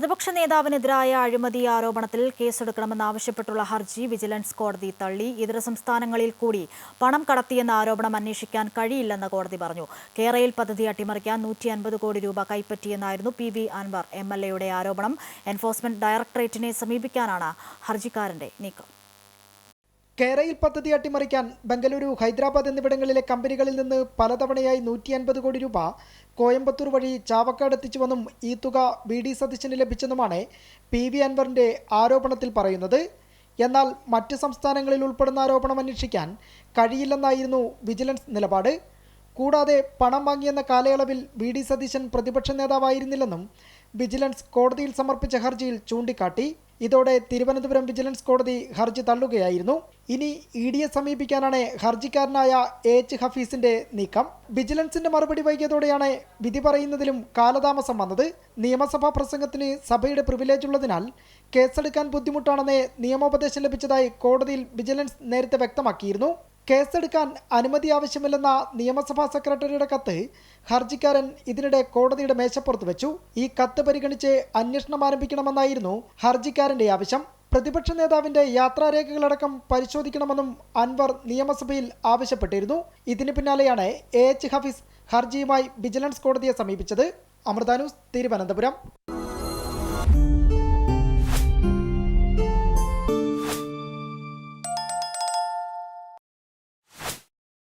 പ്രതിപക്ഷ നേതാവിനെതിരായ അഴിമതി ആരോപണത്തിൽ കേസെടുക്കണമെന്നാവശ്യപ്പെട്ടുള്ള ഹർജി വിജിലൻസ് കോടതി തള്ളി. ഇതര സംസ്ഥാനങ്ങളിൽ കൂടി പണം കടത്തിയെന്ന ആരോപണം അന്വേഷിക്കാൻ കഴിയില്ലെന്ന് കോടതി പറഞ്ഞു. കേരയിൽ പദ്ധതി അട്ടിമറിക്കാൻ നൂറ്റി അൻപത് കോടി രൂപ കൈപ്പറ്റിയെന്നായിരുന്നു P V Anvar M L എയുടെ ആരോപണം. എൻഫോഴ്സ്മെന്റ് ഡയറക്ടറേറ്റിനെ സമീപിക്കാനാണ് ഹർജിക്കാരന്റെ നീക്കം. കേരയിൽ പദ്ധതി അട്ടിമറിക്കാൻ ബംഗളൂരു ഹൈദരാബാദ് എന്നിവിടങ്ങളിലെ കമ്പനികളിൽ നിന്ന് പലതവണയായി നൂറ്റി അൻപത് കോടി രൂപ കോയമ്പത്തൂർ വഴി ചാവക്കാട് എത്തിച്ചുവെന്നും ഈ തുക വി ഡി സതീശന് ലഭിച്ചെന്നുമാണ് പി വി അൻവറിന്റെ ആരോപണത്തിൽ പറയുന്നത്. എന്നാൽ മറ്റ് സംസ്ഥാനങ്ങളിൽ ഉൾപ്പെടുന്ന ആരോപണം അന്വേഷിക്കാൻ കഴിയില്ലെന്നായിരുന്നു വിജിലൻസ് നിലപാട്. കൂടാതെ പണം വാങ്ങിയെന്ന കാലയളവിൽ വി ഡി സതീശൻ പ്രതിപക്ഷ നേതാവായിരുന്നില്ലെന്നും വിജിലൻസ് കോടതിയിൽ സമർപ്പിച്ച ഹർജിയിൽ ചൂണ്ടിക്കാട്ടി. ഇതോടെ തിരുവനന്തപുരം വിജിലൻസ് കോടതി ഹർജി തള്ളുകയായിരുന്നു. ഇനി ഇ ഡിയെ സമീപിക്കാനാണ് ഹർജിക്കാരനായ എച്ച് ഹഫീസിന്റെ നീക്കം. വിജിലൻസിന്റെ മറുപടി വൈകിയതോടെയാണ് വിധി പറയുന്നതിലും കാലതാമസം വന്നത്. നിയമസഭാ പ്രസംഗത്തിന് സഭയുടെ പ്രിവിലേജ് ഉള്ളതിനാൽ കേസെടുക്കാൻ ബുദ്ധിമുട്ടാണെന്ന് നിയമോപദേശം ലഭിച്ചതായി കോടതിയിൽ വിജിലൻസ് നേരത്തെ വ്യക്തമാക്കിയിരുന്നു. കേസെടുക്കാൻ അനുമതി ആവശ്യമില്ലെന്ന നിയമസഭാ സെക്രട്ടറിയുടെ കത്ത് ഹർജിക്കാരൻ ഇതിനിടെ കോടതിയുടെ മേശപ്പുറത്ത് വെച്ചു. ഈ കത്ത് പരിഗണിച്ച് അന്വേഷണം ആരംഭിക്കണമെന്നായിരുന്നു ഹർജിക്കാരന്റെ ആവശ്യം. പ്രതിപക്ഷ നേതാവിന്റെ യാത്രാരേഖകളടക്കം പരിശോധിക്കണമെന്നും അൻവർ നിയമസഭയിൽ ആവശ്യപ്പെട്ടിരുന്നു. ഇതിന് പിന്നാലെയാണ് എ എച്ച് ഹഫീസ് ഹർജിയുമായി വിജിലൻസ് കോടതിയെ സമീപിച്ചത്. അമൃത തിരുവനന്തപുരം.